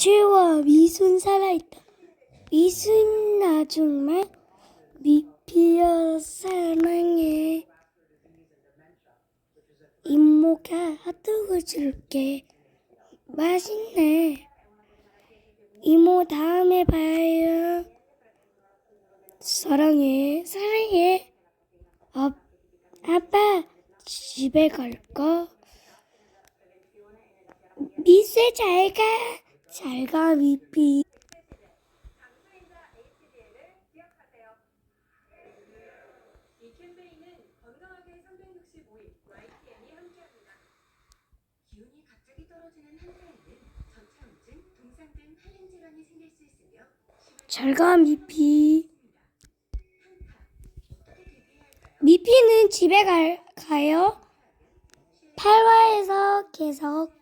최와 미순 살아있다. 미순 아줌마 미피어 사랑해. 이모가 핫도그 줄게. 맛있네. 이모 다음에 봐요. 사랑해, 사랑해. 아, 아빠 집에 갈까? 미세 잘 가, 잘 가, 미피. 이 캠페인은 건강하게 365일 YTN이 함께합니다. 기온이 갑자기 떨어지는 한겨울에는 전차음증, 동상 등 한랭 질환이 생길 수 있으며 잘 가, 미피. 미피는 집에 갈, 가요. 8화에서 계속